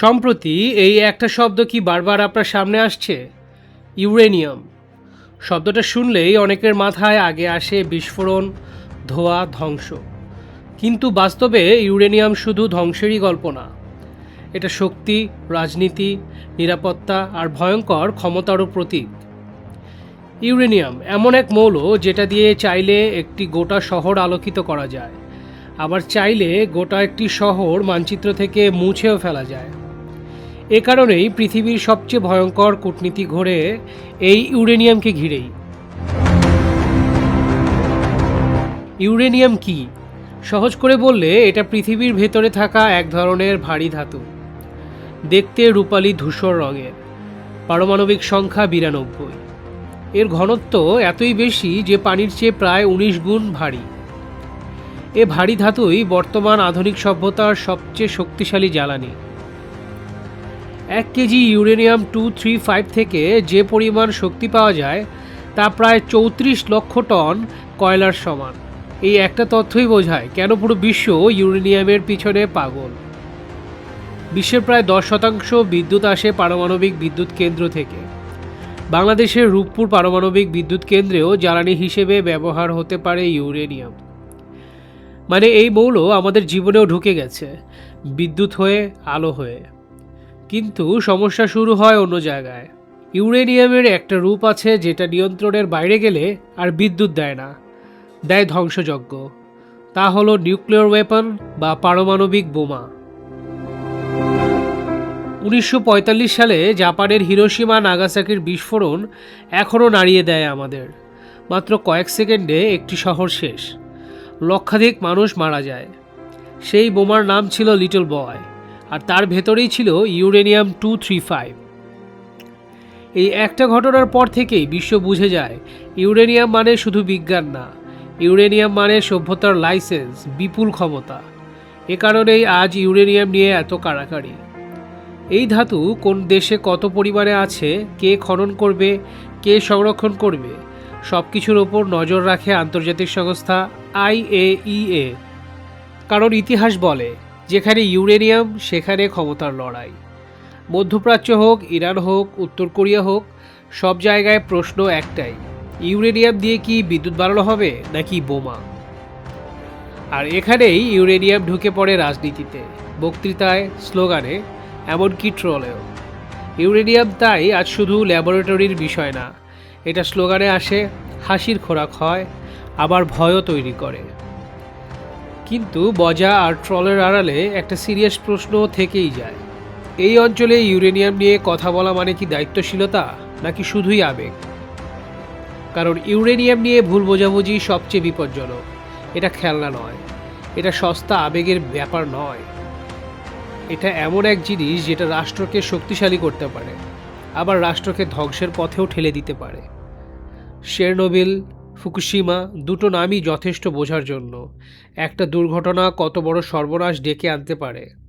সম্প্রতি এই একটা শব্দ কি বারবার আপনার সামনে আসছে? ইউরেনিয়াম। শব্দটা শুনলেই অনেকের মাথায় আগে আসে বিস্ফোরণ, ধোয়া, ধ্বংস। কিন্তু বাস্তবে ইউরেনিয়াম শুধু ধ্বংসেরই গল্প না। এটা শক্তি, রাজনীতি, নিরাপত্তা আর ভয়ঙ্কর ক্ষমতারও প্রতীক। ইউরেনিয়াম এমন এক মৌল যেটা দিয়ে চাইলে একটি গোটা শহর আলোকিত করা যায়। আবার চাইলে গোটা একটি শহর মানচিত্র থেকে মুছেও ফেলা যায়। এ কারণেই পৃথিবীর সবচেয়ে ভয়ঙ্কর কূটনীতি ঘোরে এই ইউরেনিয়ামকে ঘিরেই। ইউরেনিয়াম কি? সহজ করে বললে, এটা পৃথিবীর ভেতরে থাকা এক ধরনের ভারী ধাতু। দেখতে রূপালি ধূসর রঙের। পারমাণবিক সংখ্যা বিরানব্বই। এর ঘনত্ব এতই বেশি যে পানির চেয়ে প্রায় উনিশ গুণ ভারী। এ ভারী ধাতুই বর্তমান আধুনিক সভ্যতার সবচেয়ে শক্তিশালী জ্বালানি। এক K G uranium two three five থেকে যে পরিমাণ শক্তি পাওয়া যায়, তা প্রায় চৌত্রিশ লক্ষ টন কয়লার সমান। এই একটা তথ্যই বোঝায় কেন পুরো বিশ্ব ইউরেনিয়ামের পিছনে পাগল। বিশ্বের প্রায় দশ শতাংশ বিদ্যুৎ আসে পারমাণবিক বিদ্যুৎ কেন্দ্র থেকে। বাংলাদেশের রূপপুর পারমাণবিক বিদ্যুৎ কেন্দ্রেও জ্বালানি হিসেবে ব্যবহার হতে পারে ইউরেনিয়াম। মানে এই মৌল আমাদের জীবনেও ঢুকে গেছে, বিদ্যুৎ হয়ে, আলো হয়ে। কিন্তু সমস্যা শুরু হয় অন্য জায়গায়। ইউরেনিয়ামের একটা রূপ আছে যেটা নিয়ন্ত্রণের বাইরে গেলে আর বিদ্যুৎ দেয় না, দেয় ধ্বংসযজ্ঞ। তা হলো নিউক্লিয়ার ওয়েপন বা পারমাণবিক বোমা। উনিশশো পঁয়তাল্লিশ সালে জাপানের হিরোশিমা নাগাসাকির বিস্ফোরণ এখনও নাড়িয়ে দেয় আমাদের। মাত্র কয়েক সেকেন্ডে একটি শহর শেষ। লক্ষাধিক মানুষ মারা যায়। সেই বোমার নাম ছিল লিটল বয়। আর তার ভেতরেই ছিল ইউরেনিয়াম টু থ্রি ফাইভ। এই একটা ঘটনার পর থেকেই বিশ্ব বুঝে যায়, ইউরেনিয়াম মানে শুধু বিজ্ঞান না, ইউরেনিয়াম মানে সভ্যতার লাইসেন্স, বিপুল ক্ষমতা। এ কারণেই আজ ইউরেনিয়াম নিয়ে এত কাড়াকাড়ি। এই ধাতু কোন দেশে কত পরিমাণে আছে, কে খনন করবে, কে সংরক্ষণ করবে সব কিছুর ওপর নজর রাখে আন্তর্জাতিক সংস্থা আইএইএ কারণ ইতিহাস বলে যেখানে ইউরেনিয়াম, সেখানে ক্ষমতার লড়াই। মধ্যপ্রাচ্য হোক, ইরান হোক, উত্তর কোরিয়া হোক, সব জায়গায় প্রশ্ন একটাই, ইউরেনিয়াম দিয়ে কি বিদ্যুৎ বাড়ানো হবে নাকি বোমা? আর এখানেই ইউরেনিয়াম ঢুকে পড়ে রাজনীতিতে, বক্তৃতায়, স্লোগানে, এমনকি ট্রলেও। ইউরেনিয়াম তাই আজ শুধু ল্যাবরেটরির বিষয় না, এটা স্লোগানে আসে, হাসির খোরাক হয়, আবার ভয়ও তৈরি করে। কিন্তু বজা আর ট্রলের আড়ালে একটা সিরিয়াস প্রশ্ন থেকেই যায়। এই অঞ্চলে ইউরেনিয়াম নিয়ে কথা বলা মানে কি দায়িত্বশীলতা, নাকি শুধুই আবেগ? কারণ ইউরেনিয়াম নিয়ে ভুল বোঝাবুঝি সবচেয়ে বিপজ্জনক। এটা খেলনা নয়, এটা সস্তা আবেগের ব্যাপার নয়। এটা এমন এক জিনিস যেটা রাষ্ট্রকে শক্তিশালী করতে পারে, আবার রাষ্ট্রকে ধ্বংসের পথেও ঠেলে দিতে পারে। শেরনোবিল ফুকুশিমা দুটো নামই যথেষ্ট বোঝার জন্য। একটা দুর্ঘটনা কত বড় সর্বনাশ ডেকে আনতে পারে।